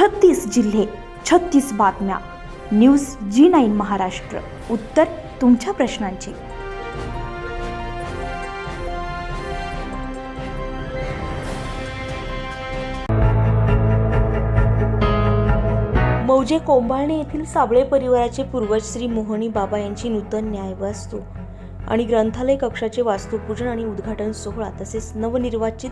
छत्तीस जिल्हे छत्तीस बातम्या. News G nine Maharashtra. उत्तर तुमच्या प्रश्नांची. मौजे कोंभाळणे येथील साबळे परिवाराचे पूर्वज श्री मोहनी बाबा यांची नूतन न्यायवास्तू आणि ग्रंथालय कक्षाचे वास्तुपूजन आणि उद्घाटन सोहळा तसेच नवनिर्वाचित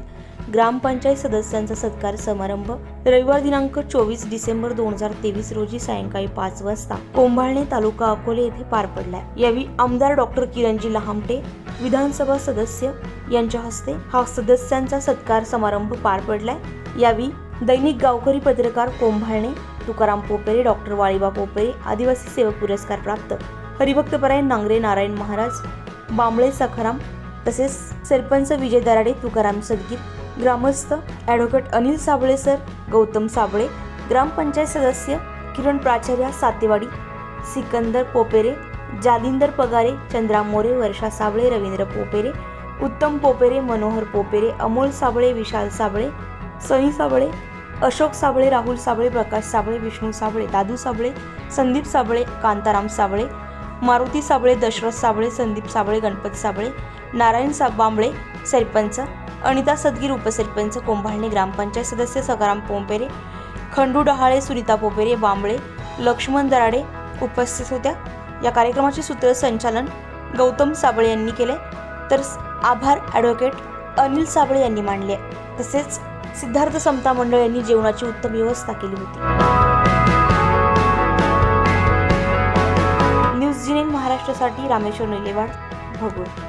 ग्रामपंचायत सदस्यांचा सत्कार समारंभ रविवार दिनांक चोवीस डिसेंबर दोन हजार तेवीस रोजी सायंकाळी पाच वाजता कोंभाळणे तालुका अकोले येथे पार पडलाय. यावेळी आमदार डॉक्टर किरणजी लहामटे विधानसभा सदस्य यांच्या हस्ते हा सदस्यांचा सत्कार समारंभ पार पडलाय. यावेळी दैनिक गावकरी पत्रकार कोंभाळणे तुकाराम पोपेरे डॉक्टर वाळीबा पोपेरे आदिवासी सेवा पुरस्कार प्राप्त. हरिभक्तपरायण नांगरे नारायण महाराज बांबळे सखाराम तसेच सरपंच विजय दराडे तुकाराम सदगीर ग्रामस्थ ॲडव्होकेट अनिल साबळे सर गौतम साबळे ग्रामपंचायत सदस्य किरण प्राचार्य सातेवाडी सिकंदर पोपेरे जालिंदर पगारे चंद्रा मोरे वर्षा साबळे रवींद्र पोपेरे उत्तम पोपेरे मनोहर पोपेरे अमोल साबळे विशाल साबळे सनी साबळे अशोक साबळे राहुल साबळे प्रकाश साबळे विष्णू साबळे दादू साबळे संदीप साबळे कांताराम साबळे मारुती साबळे दशरथ साबळे संदीप साबळे गणपत साबळे नारायण सा बांबळे सरपंच अनिता सदगीर उपसरपंच कोंभाळणे ग्रामपंचायत सदस्य सकाराम पोंपेरे खंडू डहाळे सुनीता पोपेरे बांबळे लक्ष्मण दराडे उपस्थित होत्या. या कार्यक्रमाचे सूत्रसंचालन गौतम साबळे यांनी केले. तर आभार ॲडव्होकेट अनिल साबळे यांनी मांडले. तसेच सिद्धार्थ समता मंडळ यांनी जेवणाची उत्तम व्यवस्था केली होती. ষষ্ঠসাটি রামেশ্বর নইলেবার ভগত